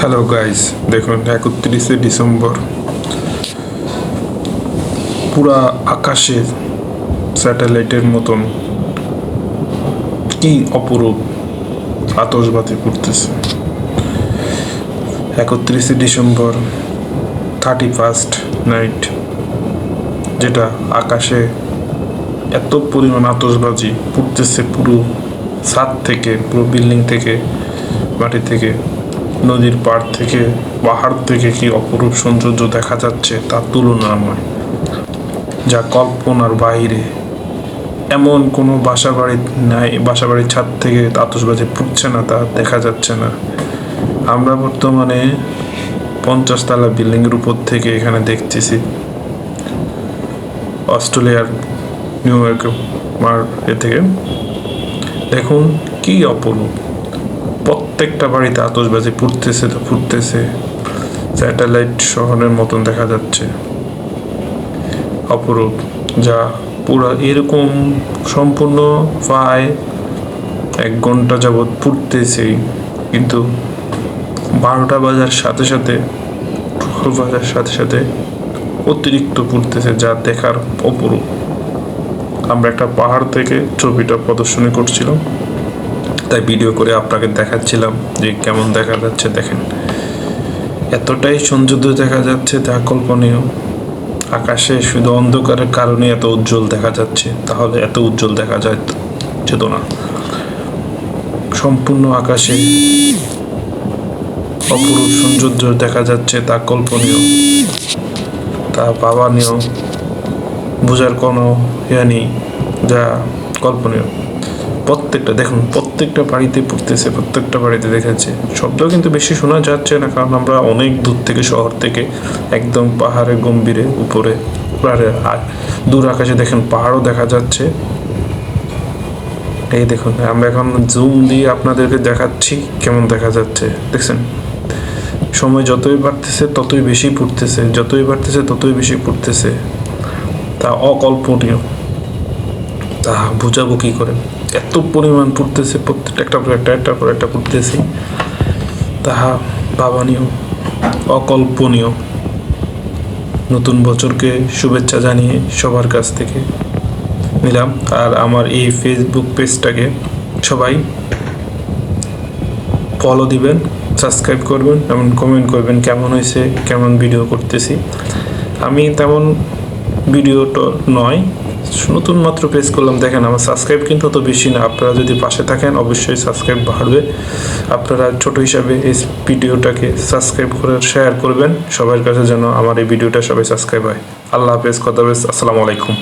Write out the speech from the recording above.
Hello guys দেখুন, একত্রিশে December. পুরা আকাশে স্যাটেলাইটের মতন কি অপরূপ আতসবাতি পড়তেছে একত্রিশে ডিসেম্বর থার্টি ফার্স্ট নাইট যেটা আকাশে এত পরিমাণ আতসবাজি পড়তেছে পুরো ছাদ থেকে, পুরো বিল্ডিং থেকে, মাটি থেকে। নদীর পাড় থেকে, পাহাড় থেকে কি অপরূপ সৌন্দর্য দেখা যাচ্ছে তা তুলনাময়? যা কল্পনার বাইরে। এমন কোনো বাসা বাড়ি নাই বাসা বাড়ির ছাদ থেকে আতসবাজি ফুটছে না, তা দেখা যাচ্ছে না। আমরা বর্তমানে পঞ্চাশ তলা বিল্ডিংয়ের উপর থেকে এখানে দেখতেছি। অস্ট্রেলিয়ার নিউ ইয়র্ক মার এ থেকে। দেখুন কি অপরূপ। প্রত্যেকটা বাড়িতে আতসবাজি ফুটতেছে তো ফুটতেছে। স্যাটেলাইট শহরের মতন দেখা যাচ্ছে। অপরূপ, যা পুরো এরকম সম্পূর্ণ প্রায় এক ঘণ্টা যাবৎ ফুটতেছে কিন্তু বারোটা বাজার সাথে সাথে টুকরো বাজার সাথে সাথে অতিরিক্ত ফুটতেছে, যা দেখার অপরূপ। আমরা একটা পাহাড় থেকে ছবিটা প্রদর্শনী করছিলাম। তাই ভিডিও করে আপনাকে দেখাচ্ছিলাম যে কেমন দেখা যাচ্ছে, দেখেন। এতটাই সৌন্দর্য দেখা যাচ্ছে, তা কল্পনীয়। আকাশে শুধু অন্ধকারের কারণে এত উজ্জ্বল দেখা যাচ্ছে, তাহলে এত উজ্জ্বল দেখা যায় যেত না। সম্পূর্ণ আকাশে অপরূপ সৌন্দর্য দেখা যাচ্ছে, তা কল্পনীয়। তা ভাবানীয়। বোঝার কোনো ইয়া নেই, যা কল্পনীয়। প্রত্যেকটা দেখুন প্রত্যেকটা বাড়িতে পড়তেছে, প্রত্যেকটা বাড়িতে দেখাচ্ছে। শব্দ কিন্তু বেশি শোনা যাচ্ছে না, কারণ আমরা অনেক দূর থেকে, শহর থেকে একদম পাহাড়ে, গম্ভীরে, উপরে আর দূর আকাশে দেখেন পাহাড়ও দেখা যাচ্ছে। এই দেখুন, আমরা এখন জুম দিয়ে আপনাদেরকে দেখাচ্ছি কেমন দেখা যাচ্ছে। দেখছেন? সময় যতই বাড়তেছে, ততই বেশি পড়তেছে। যতই বাড়তেছে, ততই বেশি পড়তেছে। তা অকল্পনীয়। তা বুঝাবো কি করে? এত পরিমাণ পড়তেছে, প্রত্যেকটা একটা পর একটা একটা পর একটা পড়তেছি। তাহা ভাবানীয়, অকল্পনীয়। নতুন বছরকে শুভেচ্ছা জানিয়ে সবার কাছ থেকে নিলাম। আর আমার এই ফেসবুক পেজটাকে সবাই ফলো দিবেন সাবস্ক্রাইব করবেন এবং কমেন্ট করবেন কেমন হয়েছে, কেমন ভিডিও করতেছি। আমি তেমন ভিডিওটা নয় নতুন মাত্র প্রেস করলাম, দেখেন আমার সাবস্ক্রাইব কিন্তু অত বেশি না। আপনারা যদি পাশে থাকেন, অবশ্যই সাবস্ক্রাইব বাড়বে। আপনারা ছোট হিসাবে এই ভিডিওটাকে সাবস্ক্রাইব করে শেয়ার করবেন। সবার কাছে যেন আমার এই ভিডিওটা সবাই সাবস্ক্রাইব হয়। আল্লাহ হাফেজ কথা হাফেজ, আসসালামু আলাইকুম।